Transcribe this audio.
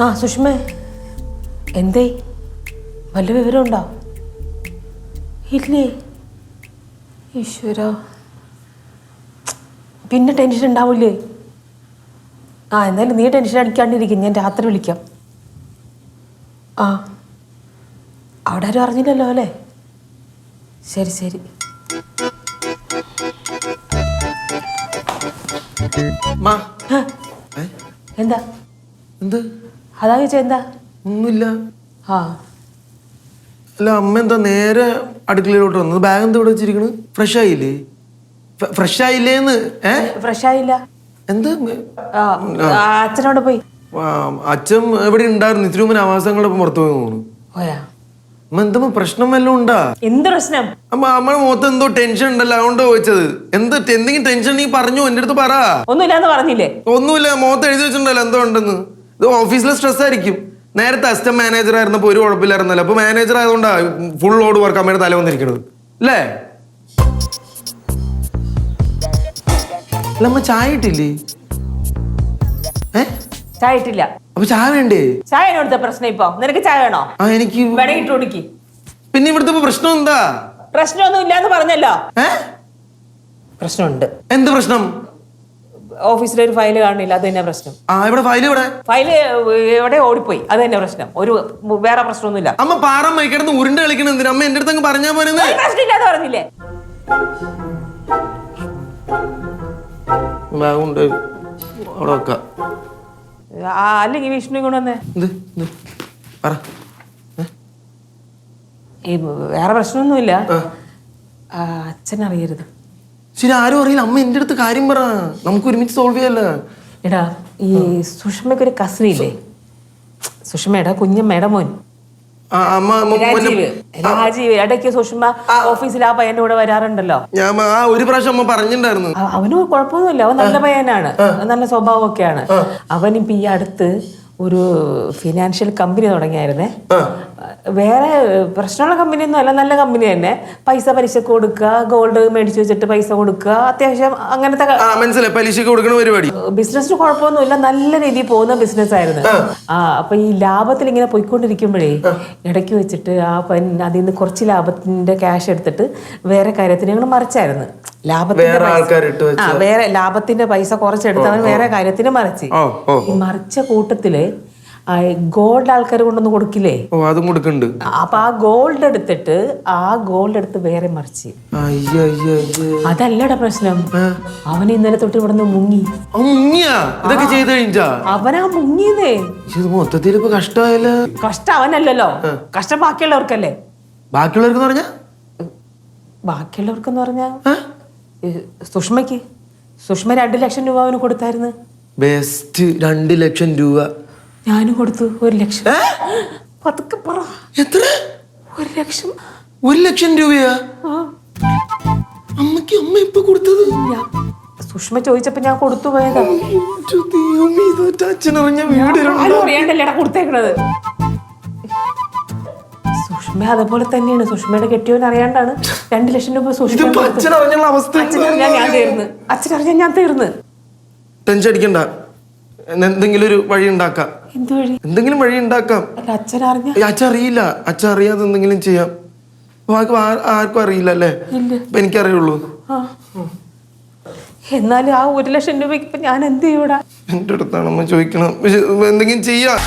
ആ സുഷ്മ എന്തേ? വല്ല വിവരമുണ്ടോ? ഇല്ലേ? ഈശ്വര. പിന്നെ ടെൻഷൻ ഉണ്ടാവില്ലേ ആ എന്നാലും നീ ടെൻഷൻ അടിക്കാണ്ടിരിക്കും ഞാൻ രാത്രി വിളിക്കാം. ആ. അവിടെ ആരും അറിഞ്ഞില്ലല്ലോ അല്ലേ? ശരി ശരി? എന്താ? എന്ത്? അതാ ചോദിച്ചാ എന്താ? ഒന്നുമില്ല. ആ. അല്ല അമ്മ എന്താ നേരെ അടുക്കളയിലോട്ട് വന്നത്? ബാഗ് എന്താ ഇവിടെ വെച്ചിരിക്കണ് ഫ്രഷ് ആയില്ലേ? ഫ്രഷ് ആയില്ലേന്ന് ഏ? ഫ്രഷ് ആയില്ല. എന്ത്? ആ അച്ഛനോട് പോയി. ആ, അച്ഛൻ എവിടെ ഉണ്ടായിരുന്നു? ഇത്തിരി മുമ്പ് ആവാസങ്ങളുടെ പുറത്തു പോയി തോന്നുന്നു. പോയാ? അമ്മ എന്താ പ്രശ്നം വല്ലതും ഉണ്ടാ? എന്ത് പ്രശ്നം? അമ്മ അമ്മയുടെ മുഖത്ത് എന്തോ ടെൻഷൻ ഉണ്ടല്ലോ അതുകൊണ്ട് ചോദിച്ചത്. എന്ത് എന്തെങ്കിലും ടെൻഷൻ നീ പറഞ്ഞു എന്റെ അടുത്ത് പറ. ഒന്നുമില്ലാന്ന് പറഞ്ഞില്ലേ? ഒന്നുമില്ല മുഖത്ത് എഴുതി വെച്ചിട്ടുണ്ടല്ലോ എന്തോ ഉണ്ടെന്ന്. ഇത് ഓഫീസിലെ സ്ട്രെസ് ആയിരിക്കും. നേരത്തെ അസിസ്റ്റന്റ് മാനേജർ ആയിരുന്നപ്പോൾ ഒരു കുഴപ്പമില്ലായിരുന്നല്ലോ. അപ്പോൾ മാനേജർ ആയതുകൊണ്ടാണ് ഫുൾ ലോഡ് വർക്ക് അമ്മയുടെ തല വന്നിരിക്കുന്നത് അല്ലേ? അല്ല അമ്മ ചായ ഇട്ടില്ലേ ഏ? ചായ ഇട്ടില്ല അപ്പൊ ചായ വേണ്ടേ? ചായ എടുത്ത പ്രശ്നം ഇപ്പൊ? നിനക്ക് ചായ വേണോ? ആ എനിക്ക് വേണമെങ്കിൽ ഇട്ട് കുടിക്ക്. പിന്നെ ഇവിടുത്തെ ഇപ്പൊ പ്രശ്നം എന്താ? പ്രശ്നമൊന്നും ഇല്ലാന്ന് പറഞ്ഞല്ലോ. ഏ? പ്രശ്നമുണ്ട്. എന്ത് പ്രശ്നം? ഓഫീസിൽ ഒരു ഫയൽ കാണില്ല അത് തന്നെ പ്രശ്നം. ആ ഇവിടെ ഫയൽ ഇവിടെ ഫയൽ എവിടെ ഓടിപ്പോയി അത് തന്നെ പ്രശ്നം. ഒരു വേറെ പ്രശ്നമൊന്നുമില്ല. അമ്മ പാറ കിടന്ന് ഉരുണ്ട് കളിക്കണത് എന്തിനാ? അമ്മ എന്റെ അടുത്ത് പറഞ്ഞാ പോരെന്ന്. പറഞ്ഞില്ലേ? ബാഗുണ്ട് അവിടെ വെക്കാം. ആ, അല്ലെങ്കിൽ വിഷ്ണു കൊണ്ടുവന്നേ പറ? ഈ വേറെ പ്രശ്നമൊന്നുമില്ല. അച്ഛൻ അറിയരുത് ശരി ആരും അറിയില്ല. അമ്മ എന്റെ അടുത്ത് കാര്യം പറ. നമുക്ക് ഒരുമിച്ച് സോൾവ് ചെയ്യല്ലേ? എടാ ഈ സുഷമയ്ക്ക് ഒരു കസിൻ ഇല്ലേ സുഷമയുടെ കുഞ്ഞമ്മയുടെ മോൻ രാജീവ് ഇടയ്ക്ക് സുഷമ ഓഫീസിൽ ആ പയ്യന്റെ കൂടെ വരാറുണ്ടല്ലോ. ഞാൻ ആ ഒരു പ്രാവശ്യം അമ്മ പറഞ്ഞിട്ടുണ്ടായിരുന്നു. അവന് കുഴപ്പമൊന്നുമില്ല. അവൻ നല്ല പയ്യനാണ്. നല്ല സ്വഭാവമൊക്കെയാണ്. അവൻ ഇപ്പൊ ഈ അടുത്ത് ഒരു ഫിനാൻഷ്യൽ കമ്പനി തുടങ്ങിയായിരുന്നേ. വേറെ പ്രശ്നമുള്ള കമ്പനിയൊന്നും അല്ല നല്ല കമ്പനി തന്നെ. പൈസ പലിശക്ക് കൊടുക്കുക ഗോൾഡ് മേടിച്ചു വെച്ചിട്ട് പൈസ കൊടുക്കുക അത്യാവശ്യം അങ്ങനത്തെ ബിസിനസ് മനസ്സിലായി. പലിശക്ക് കൊടുക്കണ പരിപാടി. ബിസിനസ്സിന് കുഴപ്പമൊന്നുമില്ല നല്ല രീതിയിൽ പോകുന്ന ബിസിനസ് ആയിരുന്നു. ആ. അപ്പൊ ഈ ലാഭത്തിൽ ഇങ്ങനെ പോയിക്കൊണ്ടിരിക്കുമ്പോഴേ ഇടയ്ക്ക് വെച്ചിട്ട് ആ പൻ അതിൽ നിന്ന് കുറച്ച് ലാഭത്തിന്റെ ക്യാഷ് എടുത്തിട്ട് വേറെ കാര്യത്തിന് ഞങ്ങൾ മറിച്ചായിരുന്നു. ലാഭത്തിന്റെ വേറെ ആ ലാഭത്തിന്റെ പൈസ കുറച്ചെടുത്ത് അവൻ വേറെ കാര്യത്തിന് മറിച്ച്. ഈ മറിച്ച കൂട്ടത്തിൽ ഗോൾഡ് ആൾക്കാർ കൊണ്ടൊന്ന് കൊടുക്കില്ലേ? ഓ അതും കൊടുക്കണ്ട്. അപ്പൊ ആ ഗോൾഡ് എടുത്തിട്ട് ആ ഗോൾഡ് എടുത്ത് വേറെ മറിച്ച്. അതല്ലട പ്രശ്നം. അവൻ ഇന്നലെ തൊട്ട് ഇവിടെ മുങ്ങി. ഇതൊക്കെ ചെയ്ത് കഴിഞ്ഞാ? അവനാ മുങ്ങിയതേ. ഇത് മൊത്തത്തിൽ ഇപ്പൊ കഷ്ടമായല്ല? കഷ്ടം അവനല്ലല്ലോ. കഷ്ടം ബാക്കിയുള്ളവർക്കല്ലേ. ബാക്കിയുള്ളവർക്ക് പറഞ്ഞാ? ബാക്കിയുള്ളവർക്കെന്ന് പറഞ്ഞാ? സുഷ്മയ്ക്ക്. സുഷ്മ രണ്ട് ലക്ഷം രൂപ അവന് കൊടുത്തായിരുന്നു. ബെസ്റ്റ് രണ്ട് ലക്ഷം രൂപ. ഞാനും കൊടുത്തു. ഒരു ലക്ഷം. പതുക്കെ പറ. എത്ര? ഒരു ലക്ഷം. ഒരു ലക്ഷം രൂപയാ? അമ്മയ്ക്ക് അമ്മ ഇപ്പൊ കൊടുത്തത്? സുഷമ ചോദിച്ചപ്പോ ഞാൻ കൊടുത്തു പോയതാ. കൊടുത്തേക്കണത്. സുഷ്മ അതുപോലെ തന്നെയാണ്. സുഷ്മയുടെ കെട്ടിയവൻ അറിയാണ്ടാണ്. രണ്ടു ലക്ഷം രൂപ സുഷ്മ അച്ഛനറിഞ്ഞാൽ ഞാൻ തീർന്ന്. അച്ഛനറിഞ്ഞാൽ ഞാൻ തീർന്ന്. ടെൻഷൻ അടിക്കണ്ട. എന്തെങ്കിലും ഒരു വഴി ഉണ്ടാക്കാം. എന്ത് എന്തെങ്കിലും വഴി ഉണ്ടാക്കാം. അച്ഛൻ അച്ഛൻ അറിയില്ല അച്ഛൻ അറിയാതെ എന്തെങ്കിലും ചെയ്യാം. ബാക്കി ആർക്കും അറിയില്ല അല്ലേ? ഇപ്പൊ എനിക്കറിയുള്ളൂ. എന്നാലും ആ ഒരു ലക്ഷം രൂപയ്ക്ക് ഇപ്പൊ ഞാൻ എന്ത് ചെയ്യൂടാ? എന്റെ അടുത്താണ് അമ്മ ചോദിക്കണം എന്തെങ്കിലും ചെയ്യാം.